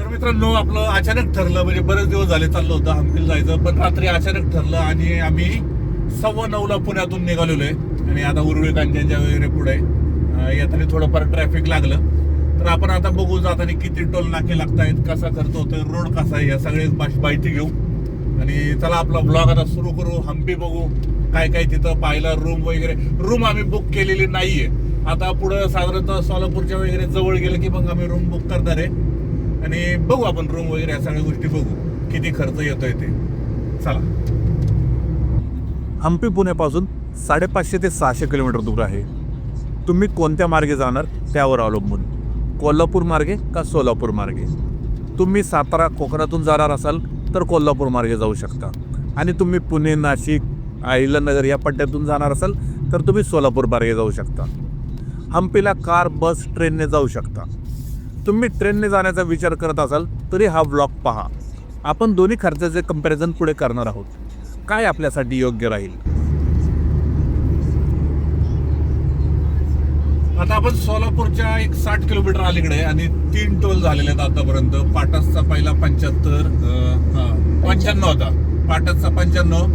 तर मित्रांनो आपलं अचानक ठरलं म्हणजे बरेच दिवस झाले चाललं होतं हम्पीला जायचं पण रात्री अचानक ठरलं आणि आम्ही सव्वा नऊला पुण्यातून निघालेलो आहे. आणि आता उरुळे कांच्यांच्या वगैरे पुढे येताना थोडंफार ट्रॅफिक लागलं. तर आपण आता बघू जाताना किती टोल नाके लागतायत कसा खर्च होतोय रोड कसा आहे या सगळे माहिती घेऊ. आणि चला आपला ब्लॉग आता सुरू करू हम्पी बघू काय काय तिथं पाहिलं रूम वगैरे. रूम आम्ही बुक केलेली नाहीये. आता पुढं साधारणतः सोलापूरच्या वगैरे जवळ गेलं की मग आम्ही रूम बुक करणार आहे. आणि बघू आपण रूम वगैरे या सगळ्या गोष्टी बघू. किती खर्च येतोय ते. चला. हम्पी पुण्यापासून साडेपाचशे ते सहाशे किलोमीटर दूर आहे. तुम्ही कोणत्या मार्गे जाणार त्यावर अवलंबून. कोल्हापूर मार्गे का सोलापूर मार्गे. तुम्ही सातारा कोकणातून जाणार असाल तर कोल्हापूर मार्गे जाऊ शकता. आणि तुम्ही पुणे नाशिक अहिल्यानगर या पट्ट्यातून जाणार असाल तर तुम्ही सोलापूर मार्गे जाऊ शकता. हम्पीला कार बस ट्रेनने जाऊ शकता. तुम्ही ट्रेनने जाण्याचा विचार करत असाल तरी हा ब्लॉग पहा. आपण दोन्ही खर्चाचे कंपॅरिझन पुढे करणार आहोत. काय आपल्यासाठी योग्य राहील? आता आपण सोलापूरच्या एक साठ किलोमीटर अलीकडे आणि तीन टोल झालेले आहेत आतापर्यंत. पाटसचा पहिला पंच्याहत्तर पंच्याण्णव होता. पाटसचा पंच्याण्णव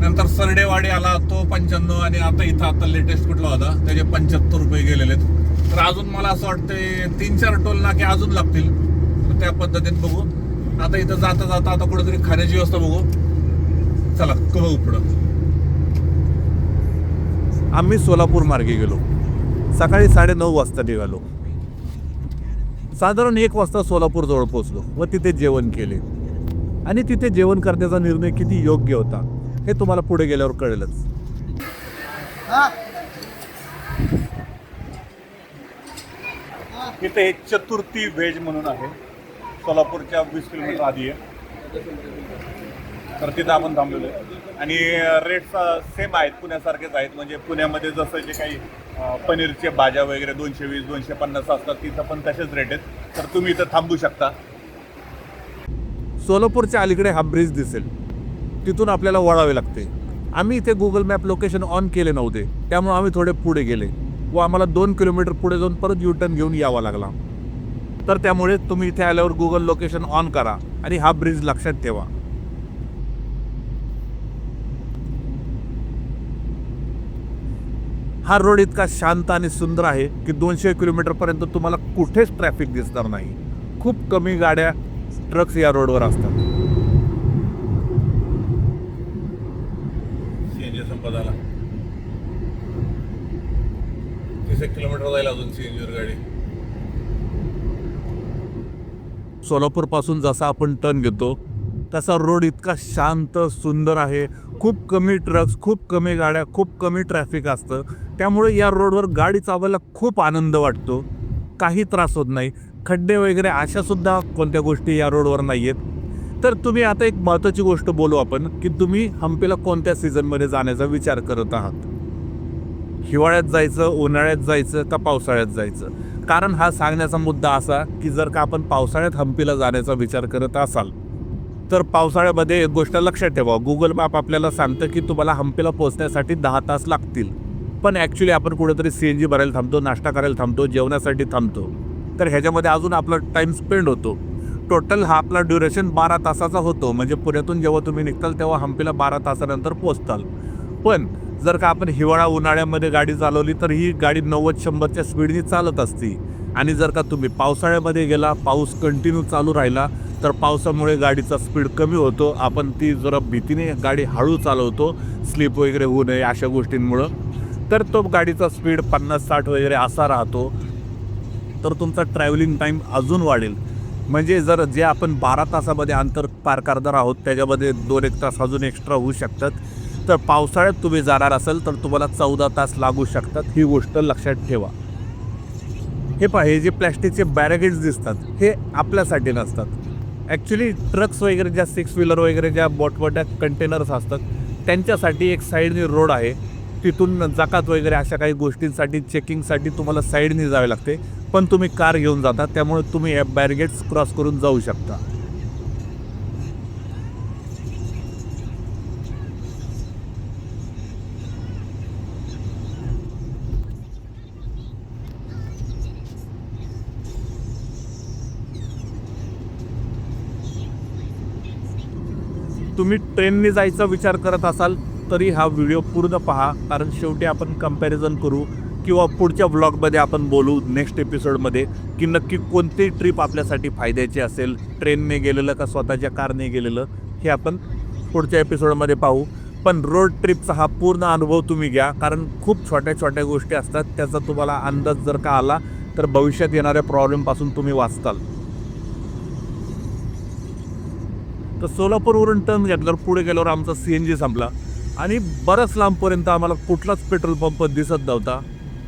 नंतर सरडेवाडी आला तो पंच्याण्णव आणि आता इथं आता लेटेस्ट कुठला होता? त्याचे पंच्याहत्तर रुपये गेलेले आहेत. तर अजून मला असं वाटतंय तीन चार टोल नाके अजून लागतील. तर त्या पद्धतीने बघू. आता इथं जाता जाता आता कुठेतरी खाण्याची व्यवस्था बघू. चला बघू पुढं. आम्ही सोलापूर मार्गे गेलो. सकाळी साडेनऊ वाजता निघालो. साधारण एक वाजता सोलापूर जवळ पोहोचलो व तिथे जेवण केले. आणि तिथे जेवण करण्याचा निर्णय किती योग्य होता हे तुम्हाला पुढे गेल्यावर कळेलच. इथे एक चतुर्थी व्हेज म्हणून आहे. सोलापूरच्या वीस किलोमीटर आधी आहे. तर तिथं आपण थांबलेलो आहे. आणि रेट्स सेम आहेत पुण्यासारखेच आहेत. म्हणजे पुण्यामध्ये जसं जे काही पनीरचे भाज्या वगैरे दोनशे वीस दोनशे पन्नास असतात तिथं पण तसेच रेट आहेत. तर तुम्ही इथं थांबू शकता. सोलापूरच्या अलीकडे हा ब्रिज दिसेल. तिथून आपल्याला वळावे लागते. आम्ही इथे गुगल मॅप लोकेशन ऑन केले नव्हते. त्यामुळे आम्ही थोडे पुढे गेले. व आम्हाला दोन किलोमीटर पुढे जाऊन परत यू टर्न घेऊन यावा लागला. तर त्यामुळे तुम्ही इथे आल्यावर गुगल लोकेशन ऑन करा आणि हा ब्रिज लक्षात ठेवा. हा रोड इतका शांत आणि सुंदर आहे की दोनशे किलोमीटरपर्यंत तुम्हाला कुठेच ट्रॅफिक दिसणार नाही. खूप कमी गाड्या ट्रक्स या रोडवर असतात सीएनजी संपत आला तीस एक किलोमीटर जाईल अजून सीएनजीवर गाडी. सोलापूरपासून जसा आपण टर्न घेतो तसा रोड इतका शांत सुंदर आहे. खूप कमी ट्रक्स खूप कमी गाड्या खूप कमी ट्रॅफिक असतं. त्यामुळे या रोडवर गाडी चालवायला खूप आनंद वाटतो. काही त्रास होत नाही. खड्डे वगैरे अशा सुद्धा कोणत्या गोष्टी या रोडवर नाही आहेत तर तुम्ही आता एक महत्त्वाची गोष्ट बोलू आपण की तुम्ही हम्पीला कोणत्या सीझनमध्ये जाण्याचा विचार करत आहात? हिवाळ्यात जायचं उन्हाळ्यात जायचं का पावसाळ्यात जायचं? कारण हा सांगण्याचा मुद्दा असा की जर का आपण पावसाळ्यात हम्पीला जाण्याचा विचार करत असाल तर पावसाळ्यामध्ये एक गोष्ट लक्षात ठेवा. गुगल मॅप आपल्याला सांगतं की तुम्हाला हम्पीला पोहोचण्यासाठी दहा तास लागतील. पण ॲक्च्युली आपण कुठेतरी सी एन जी भरायला थांबतो नाश्ता करायला थांबतो जेवणासाठी थांबतो. तर ह्याच्यामध्ये अजून आपला टाईम स्पेंड होतो. टोटल हा आपला ड्युरेशन बारा तासाचा होतो. म्हणजे पुण्यातून जेव्हा तुम्ही निघताल तेव्हा हम्पीला बारा तासानंतर पोचताल पण जर का आपण हिवाळा उन्हाळ्यामध्ये गाडी चालवली तर ही गाडी नव्वद शंभरच्या स्पीडनी चालत असती. आणि जर का तुम्ही पावसाळ्यामध्ये गेला पाऊस कंटिन्यू चालू राहिला तर पावसामुळे गाडीचा स्पीड कमी होतो. आपण ती जरा भीतीने गाडी हळू चालवतो स्लिप वगैरे होऊ नये अशा गोष्टींमुळं. तर तो गाडीचा स्पीड पन्नास साठ वगैरे असा राहतो. तर तुमचा ट्रॅव्हलिंग टाईम अजून वाढेल. म्हणजे जर जे आपण बारा तासामध्ये अंतर पार करणार आहोत त्याच्यामध्ये दोन एक तास अजून एक्स्ट्रा होऊ शकतात. तर पावसाळ्यात तुम्ही जाणार असाल तर तुम्हाला चौदा तास लागू शकतात. ही गोष्ट लक्षात ठेवा. हे पहा हे जे प्लॅस्टिकचे बॅरगेट्स दिसतात हे आपल्यासाठी नसतात. ॲक्च्युली ट्रक्स वगैरे ज्या सिक्स व्हीलर वगैरे ज्या मोठमोठ्या कंटेनर्स असतात त्यांच्यासाठी एक साईडने रोड आहे. तिथून जकात वगैरे अशा काही गोष्टींसाठी चेकिंगसाठी तुम्हाला साईडने जावे लागते. पण तुम्ही कार घेऊन जाता त्यामुळे तुम्ही या क्रॉस करून जाऊ शकता. तुम्ही ट्रेनने जायचा विचार करत असाल तरी हा व्हिडिओ पूर्ण पहा कारण शेवटी आपण कंपॅरिझन करू किंवा पुढच्या ब्लॉगमध्ये आपण बोलू नेक्स्ट एपिसोडमध्ये की नक्की कोणती ट्रिप आपल्यासाठी फायद्याची असेल ट्रेनने गेलेलं का स्वतःच्या कारने गेलेलं हे आपण पुढच्या एपिसोडमध्ये पाहू. पण रोड ट्रिपचा हा पूर्ण अनुभव तुम्ही घ्या कारण खूप छोट्या छोट्या गोष्टी असतात त्याचा तुम्हाला अंदाज जर का आला तर भविष्यात येणाऱ्या प्रॉब्लेमपासून तुम्ही वाचताल. तर सोलापूरवरून टर्न घेतल्यावर पुढे गेल्यावर आमचा सी एन जी संपला. आणि बऱ्याच लांबपर्यंत आम्हाला कुठलाच पेट्रोल पंप दिसत नव्हता.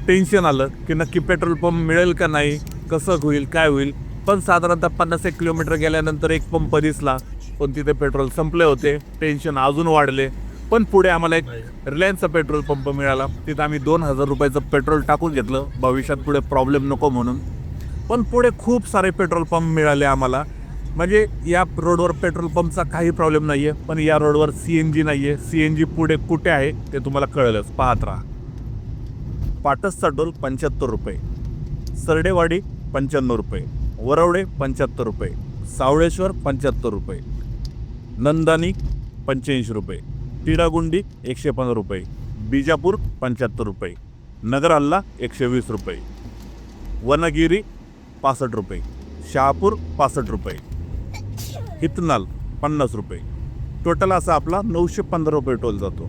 टेन्शन आलं की नक्की पेट्रोल पंप मिळेल का नाही कसं होईल काय होईल. पण साधारणतः पन्नास एक किलोमीटर गेल्यानंतर एक पंप दिसला पण तिथे पेट्रोल संपले होते. टेन्शन अजून वाढले. पण पुढे आम्हाला एक रिलायन्सचा पेट्रोल पंप मिळाला. तिथं आम्ही दोन हजार रुपयाचं पेट्रोल टाकून घेतलं. भविष्यात पुढे प्रॉब्लेम नको म्हणून. पण पुढे खूप सारे पेट्रोल पंप मिळाले आम्हाला. म्हणजे या रोडवर पेट्रोल पंपचा काही प्रॉब्लेम नाही आहे पण या रोडवर सी एन जी नाही आहे सी एन जी पुढे कुठे आहे ते तुम्हाला कळलंच. पाहत राहा. पाटसचा डोल पंच्याहत्तर रुपये. सरडेवाडी पंच्याण्णव रुपये. वरवडे पंच्याहत्तर रुपये. सावळेश्वर पंच्याहत्तर रुपये. नंदानी पंच्याऐंशी रुपये. टिडागुंडी एकशे पंधरा रुपये. बिजापूर पंच्याहत्तर रुपये. नगरअल्ला एकशे वीस रुपये. वनगिरी पासष्ट रुपये. शहापूर पासष्ट रुपये. हितनाल पन्नास रुपये. टोटल असा आपला नऊशे पंधरा रुपये टोल जातो.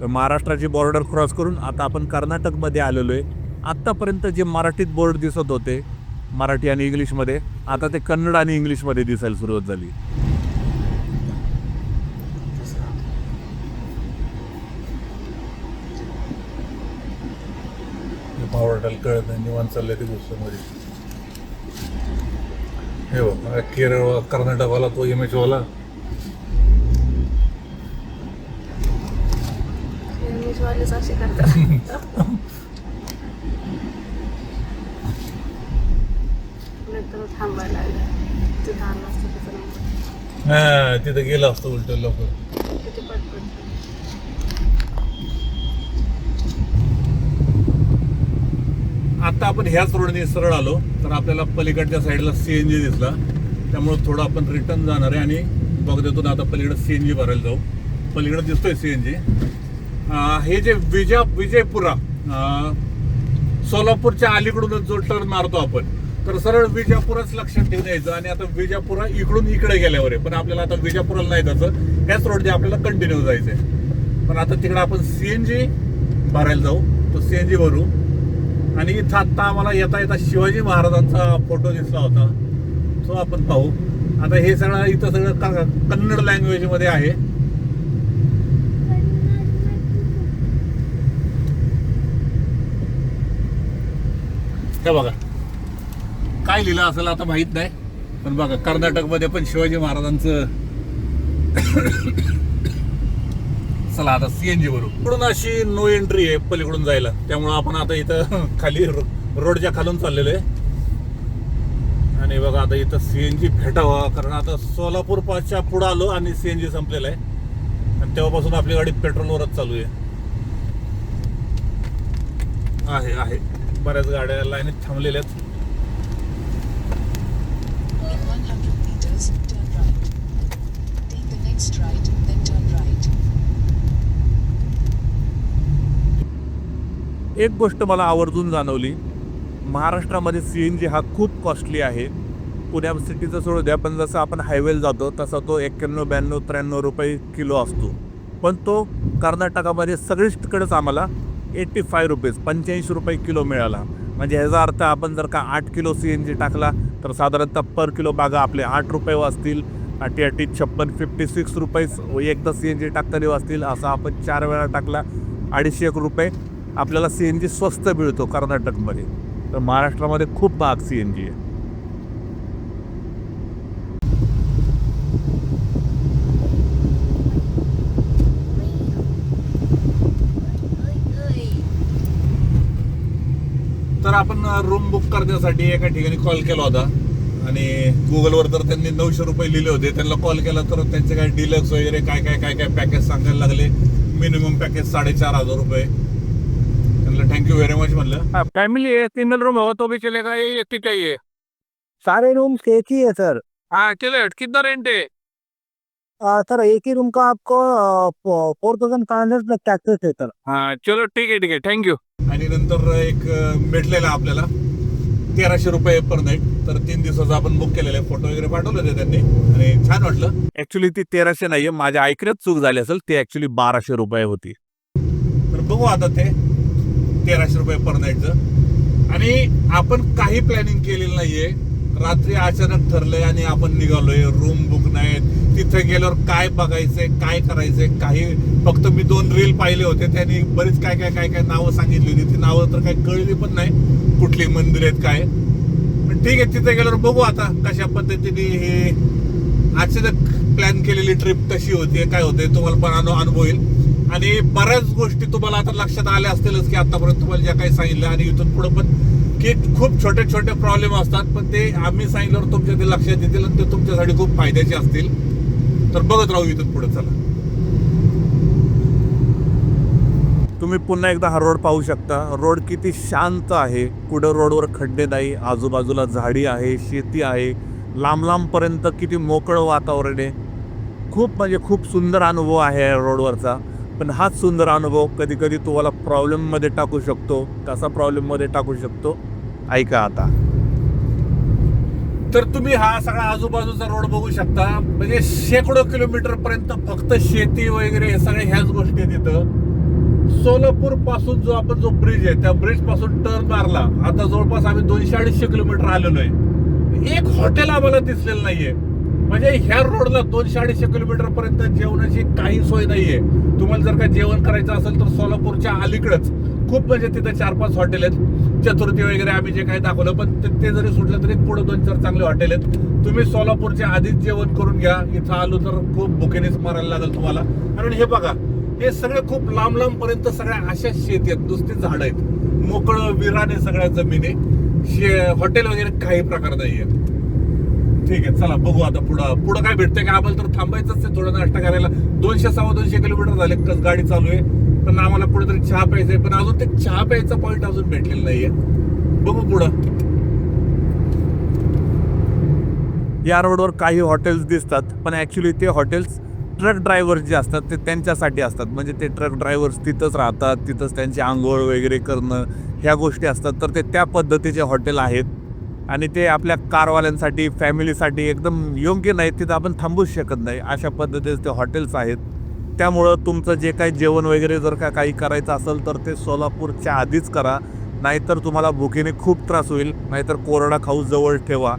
तर महाराष्ट्राची बॉर्डर क्रॉस करून आता आपण कर्नाटकमध्ये आलेलो आहे. आत्तापर्यंत जे मराठीत बोर्ड दिसत होते मराठी आणि इंग्लिशमध्ये आता ते कन्नड आणि इंग्लिशमध्ये दिसायला सुरुवात झाली. भावडाल कळत नाही निवांत चाललंय ते गोष्टीमध्ये हे बघ केरळ कर्नाटकवाला तो एम एच वाला. वालेच असे करतात. नंतर थांबायला लागलं. तिथं आला असतं त्याचा नंबर हा तिथं गेलं असतं उलट लवकर किती पटपट आता आपण ह्याच रोडने सरळ आलो तर आपल्याला पलीकडच्या साईडला सी एन जी दिसला. त्यामुळं थोडं आपण रिटर्न जाणार आहे आणि बघदेतून आता पलीकडे सी एन जी भरायला जाऊ. पलीकडे दिसतोय सी एन जी हे जे विजा विजयपुरा सोलापूरच्या अलीकडूनच जो टर्न मारतो आपण तर सरळ विजापुराच लक्षात ठेवून यायचं आणि आता विजापुरा इकडून इकडे गेल्यावर आहे. पण आपल्याला आता विजापुराला नाही जायचं. ह्याच रोडने आपल्याला कंटिन्यू जायचंय. पण आता तिकडे आपण सी एन जी भरायला जाऊ. तो जी भरू. आणि इथं आत्ता आम्हाला येता येता शिवाजी महाराजांचा फोटो दिसला होता. तो आपण पाहू. आता हे सगळं इथं सगळं क- कन्नड लँग्वेजमध्ये आहे. हे बघा. काय लिहिलं असेल आता माहीत नाही. पण बघा कर्नाटकमध्ये पण शिवाजी महाराजांचं चला आता सीएनजी वरून. इकडून अशी नो एंट्री आहे पलीकडून जायला. त्यामुळं आपण आता इथं खाली रो- रोडच्या खालून चाललेलो आहे. आणि बघा आता इथं सीएनजी भेटावं कारण आता सोलापूर पासच्या पुढं आलो आणि सीएनजी संपलेलं आहे. आणि तेव्हापासून आपली गाडी पेट्रोलवरच चालू आहे. आहे आहे. बऱ्याच गाड्या लाईनीत थांबलेल्या आहेत. In 100 meters, turn right. Take the next right, then turn right. एक गोष्ट मला आवर्जून जाणवली. महाराष्ट्रामध्ये सी एन जी हा खूप कॉस्टली आहे. पुण्या सिटीचं सोडू द्या पण जसं आपण हायवेला जातो तसा तो एक्क्याण्णव ब्याण्णव त्र्याण्णव रुपये किलो असतो. पण तो कर्नाटकामध्ये सगळीकडेच आम्हाला एट्टी फाय रुपीज पंच्याऐंशी रुपये किलो मिळाला. म्हणजे ह्याचा अर्थ आपण जर का आठ किलो सी एन जी टाकला तर साधारणतः पर किलो बागा आपले आठ रुपये वाचतील. अटी अटी छप्पन फिफ्टी सिक्स रुपये एकदा सी एन जी टाकताना वाचतील असा आपण चार वेळा टाकला अडीचशे एक रुपये. आपल्याला सी एन जी स्वस्त मिळतो कर्नाटकमध्ये. तर महाराष्ट्रामध्ये खूप महाग सी एन जी आहे. तर आपण रूम बुक करण्यासाठी एका ठिकाणी कॉल केला होता. आणि गुगलवर तर त्यांनी नऊशे रुपये लिहिले होते. त्यांना कॉल केला तर त्यांचे काय डिलक्स वगैरे काय काय काय काय पॅकेज सांगायला लागले. मिनिमम पॅकेज साडेचार हजार रुपये. त्यांना थँक्यू व्हेरी मच म्हणलं. फैमिली है सिंगल रूम हो तो भी चलेगा ये किती चाहिए सारे रूम्स एक ही है सर हाँ चलो कितना रेंट है आ, सर एक ही रूम का आपको four thousand five hundred taxes है सर हाँ चलो ठीक है ठीक है थैंक यू आणि नंतर एक भेटलेला आपल्याला. तेराशे रुपये पर नाईट तर तीन दिवसाचा आपण बुक केलेले फोटो वगैरे पाठवले होते त्यांनी. आणि छान वाटलं. ऍक्च्युली ती तेराशे नाहीये. माझ्या ऐकण्यात चूक झाली असेल. ती ऍक्च्युली बाराशे रुपये होती. तर बघू आता ते. तेराशे रुपये पर नाईटचं आणि आपण काही प्लॅनिंग केलेलं नाहीये. रात्री अचानक ठरलंय आणि आपण निघालोय. रूम बुक नाहीत. तिथे गेल्यावर काय बघायचंय काय करायचंय काही फक्त मी दोन रील पाहिले होते. त्यांनी बरीच काय काय काय काय नावं सांगितली होती. ती नावं तर काही कळली पण नाही. कुठली मंदिर आहेत काय. पण ठीक आहे तिथे गेल्यावर बघू आता कशा पद्धतीने हे अचानक प्लॅन केलेली ट्रिप कशी होती काय होते तुम्हाला पण अनुभव येईल. आणि बऱ्याच गोष्टी तुम्हाला आता लक्षात आल्या असतीलच की आतापर्यंत तुम्हाला ज्या काही सांगितलं आणि इथून पुढे पण की खूप छोटे छोटे प्रॉब्लेम असतात पण ते आम्ही सांगितल्यावर तुमच्या ते लक्षात येतील आणि ते तुमच्यासाठी खूप फायद्याचे असतील. तर बघत राहू इथून पुढे चला. तुम्ही पुन्हा एकदा हा रोड पाहू शकता. रोड किती शांत आहे. कुठं रोडवर खड्डे नाही आजूबाजूला झाडी आहे शेती आहे. लांब लांबपर्यंत किती मोकळं वातावरण आहे. खूप म्हणजे खूप सुंदर अनुभव आहे या रोडवरचा पण हाच सुंदर अनुभव कधी कधी तुम्हाला प्रॉब्लेममध्ये टाकू शकतो. कसा प्रॉब्लेममध्ये टाकू शकतो? ऐका आता. तर तुम्ही हा सगळा आजूबाजूचा रोड बघू शकता. म्हणजे शेकडो किलोमीटर पर्यंत फक्त शेती वगैरे हे सगळे ह्याच गोष्टी आहेत सोलापूरपासून जो आपण जो ब्रिज आहे त्या ब्रिजपासून टर्न मारला. आता जवळपास आम्ही दोनशे अडीचशे किलोमीटर आलेलो आहे. एक हॉटेल आम्हाला दिसलेलं नाहीये. म्हणजे ह्या रोडला दोनशे अडीचशे किलोमीटर पर्यंत जेवणाची काही सोय नाहीये. तुम्हाला जर का जेवण करायचं असेल तर सोलापूरच्या अलीकडच. खूप म्हणजे तिथे चार पाच हॉटेल आहेत. चतुर्थी वगैरे आम्ही जे काही दाखवलं पण ते- जरी सुटलं तरी पुढे दोन चार चांगले हॉटेल आहेत. तुम्ही सोलापूरच्या आधीच जेवण करून घ्या. इथं आलो तर खूप भुकेनेच मारायला लागेल तुम्हाला. कारण हे बघा हे सगळे खूप लांब लांब पर्यंत सगळ्या अशा शेती आहेत. नुसती झाड आहेत. मोकळं विराने सगळ्या जमिनी. शे हॉटेल वगैरे काही प्रकार नाही आहेत ठीक आहे चला बघू आता पुढं. पुढं काय भेटतंय का? आम्हाला तर थांबायचंच आहे थोडं नाश्ता करायला. दोनशे सव्वा दोनशे किलोमीटर झाले कस गाडी चालू आहे. पण आम्हाला कुठेतरी चहा प्यायचा आहे पण अजून ते चहा प्यायचा पॉईंट अजून भेटलेला नाहीये. बघू पुढं. या रोडवर काही हॉटेल्स दिसतात पण ॲक्च्युली ते हॉटेल्स ट्रक ड्रायव्हर्स जे असतात ते त्यांच्यासाठी असतात. म्हणजे ते ट्रक ड्रायव्हर्स तिथंच राहतात तिथंच त्यांची आंघोळ वगैरे करणं ह्या गोष्टी असतात. तर ते त्या पद्धतीचे हॉटेल आहेत. आणि ते आपल्या कारवाल्यांसाठी फॅमिलीसाठी एकदम योग्य नाही तिथं आपण थांबूच शकत नाही. अशा पद्धतीचे ते हॉटेल्स आहेत. त्यामुळं तुमचं जे काही जेवण वगैरे जर का काही करायचं असेल तर ते सोलापूरच्या आधीच करा. नाहीतर तुम्हाला भुकीने खूप त्रास होईल. नाहीतर कोरडा खाऊ जवळ ठेवा.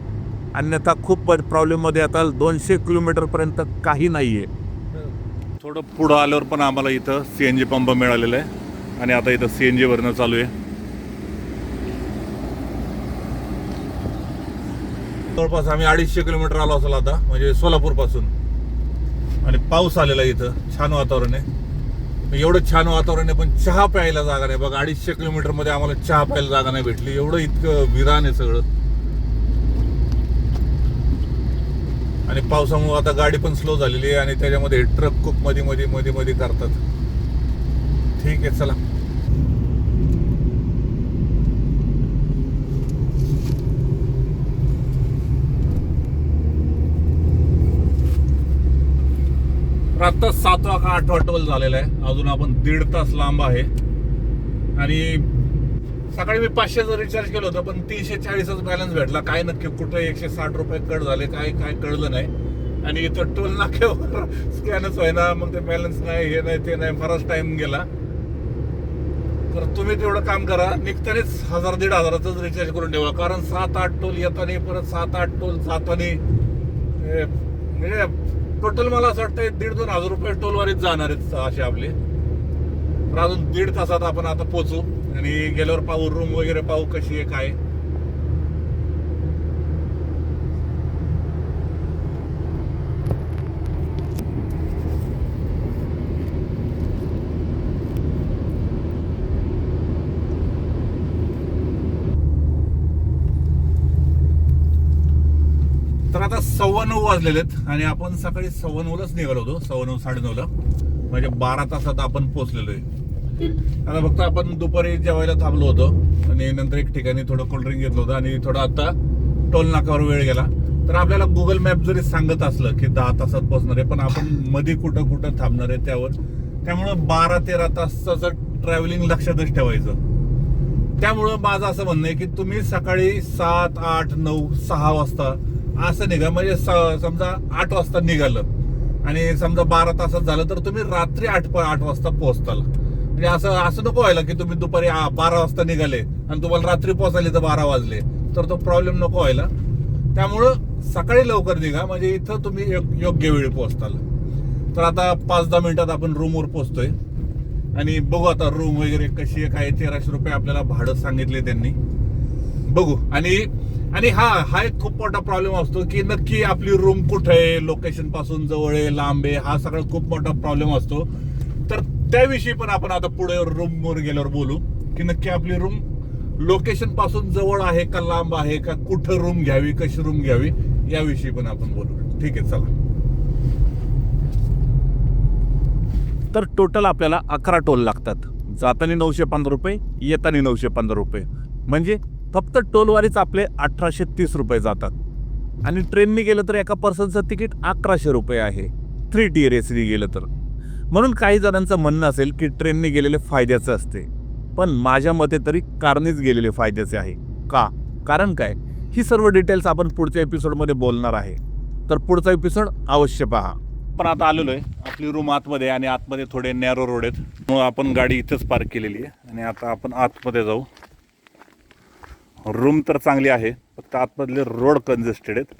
अन्यथा खूप प्रॉब्लेममध्ये आता दोनशे किलोमीटरपर्यंत काही नाही आहे थोडं पुढं आल्यावर पण आम्हाला इथं सी एन जी पंप मिळालेला आहे. आणि आता इथं सी एन जी भरणं चालू आहे. जवळपास आम्ही अडीचशे किलोमीटर आलो असेल आता म्हणजे सोलापूरपासून आणि पाऊस आलेला इथं छान वातावरण आहे. एवढं छान वातावरण आहे पण चहा प्यायला जागा नाही. बघा अडीचशे किलोमीटरमध्ये आम्हाला चहा प्यायला जागा नाही भेटली. एवढं इतकं विरान आहे सगळं. आणि पावसामुळे आता गाडी पण स्लो झालेली आहे आणि त्याच्यामध्ये ट्रक खूप मध्ये मध्ये मध्ये मध्ये करतात. ठीक आहे चला. आत्ताच सातवा का आठवा टोल झालेला आहे. अजून आपण दीड तास लांब आहे. आणि सकाळी मी पाचशेचं रिचार्ज केलं होतं पण तीनशे चाळीसच बॅलन्स भेटला. काय नक्की कुठं एकशे साठ रुपये कट झाले काय काय कळलं नाही. आणि इथं टोल नाक्यावर स्कॅनच व्हायना मग ते बॅलन्स नाही हे नाही ते नाही बराच टाइम गेला. तर तुम्ही तेवढं काम करा निघतानीच हजार दीड हजाराचंच रिचार्ज करून ठेवा. कारण सात आठ टोल येताना परत सात आठ टोल जाताना म्हणजे टोटल मला असं वाटतं दीड दोन हजार रुपये टोलवारीच जाणार आहेत असे आपले. तर अजून दीड तासात आपण आता पोचू. आणि गेल्यावर पाहू रूम वगैरे पाहू कशी आहे काय तर आता सव्वा नऊ वाजलेले आहेत आणि आपण सकाळी सव्वा नऊलाच निघालो होतो. सव्वा नऊ साडे नऊला म्हणजे बारा तासात आपण पोहोचलेलो आहे आता फक्त आपण दुपारी जेवायला थांबलो होतो आणि नंतर एक ठिकाणी थोडं कोल्ड्रिंक घेतलं होतं आणि थोडं आता टोल नाकावर वेळ गेला. तर आपल्याला गुगल मॅप जरी सांगत असलं की दहा तासात पोहोचणार आहे पण आपण मध्ये कुठं कुठं थांबणार आहे त्यावर. त्यामुळं बारा तेरा तासाचं ट्रॅव्हलिंग लक्षातच ठेवायचं. त्यामुळं माझं असं म्हणणं आहे की तुम्ही सकाळी सात आठ नऊ सहा वाजता असं निघा. म्हणजे स- समजा आठ वाजता निघालं आणि समजा बारा तासात झालं तर तुम्ही रात्री आठ प- आठ वाजता पोहोचताल. म्हणजे असं असं नको व्हायला की तुम्ही दुपारी आ- बारा वाजता निघाले आणि तुम्हाला रात्री पोहोचायले तर बारा वाजले. तर तो प्रॉब्लेम नको व्हायला. त्यामुळं सकाळी लवकर निघा. म्हणजे इथं तुम्ही योग्य वेळी पोहोचताल. तर आता पाच दहा मिनिटात आपण रूमवर पोहोचतोय. आणि बघू आता रूम वगैरे कशी आहे काय तेराशे रुपये आपल्याला भाडं सांगितले त्यांनी. बघू. आणि आणि हा हा एक खूप मोठा प्रॉब्लेम असतो की नक्की आपली रूम कुठे आहे लोकेशनपासून जवळ आहे लांब आहे हा सगळा खूप मोठा प्रॉब्लेम असतो. तर त्याविषयी पण आपण आता पुढे रूमवर गेल्यावर बोलू की नक्की आपली रूम लोकेशनपासून जवळ आहे का लांब आहे का कुठं रूम घ्यावी कशी रूम घ्यावी याविषयी पण आपण बोलू. ठीक आहे चला. तर टोटल आपल्याला अकरा टोल लागतात. जाताना नऊशे पंधरा रुपये येताना नऊशे पंधरा रुपये. म्हणजे फक्त टोलवारीच आपले अठराशे तीस रुपये जातात. आणि ट्रेनने गेलं तर एका पर्सनचं तिकीट अकराशे रुपये आहे. थ्री टीयर एसनी गेलं तर. म्हणून काही जणांचं म्हणणं असेल की ट्रेनने गेलेले फायद्याचं असते. पण माझ्या मते तरी कारनेच गेलेले फायद्याचे आहे. का? कारण काय? ही सर्व डिटेल्स आपण पुढच्या एपिसोडमध्ये बोलणार आहे. तर पुढचा एपिसोड अवश्य पहा. पण आता आलेलो आहे आपली रूम आतमध्ये आणि आतमध्ये थोडे नॅरो रोड आहेत. मग आपण गाडी इथंच पार्क केलेली आहे. आणि आता आपण आतमध्ये जाऊ. रूम तर चांगली आहे फक्त आतमधले रोड कंजेस्टेड आहेत.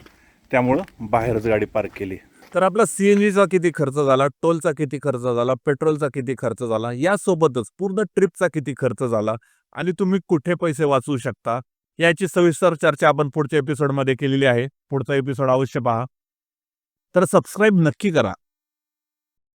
त्यामुळं बाहेरच गाडी पार्क केली. तर आपला सी एन जीचा किती खर्च झाला टोलचा किती खर्च झाला पेट्रोलचा किती खर्च झाला यासोबतच पूर्ण ट्रिपचा किती खर्च झाला आणि तुम्ही कुठे पैसे वाचवू शकता याची सविस्तर चर्चा आपण पुढच्या एपिसोडमध्ये केलेली आहे. पुढचा एपिसोड अवश्य पहा. तर सबस्क्राईब नक्की करा.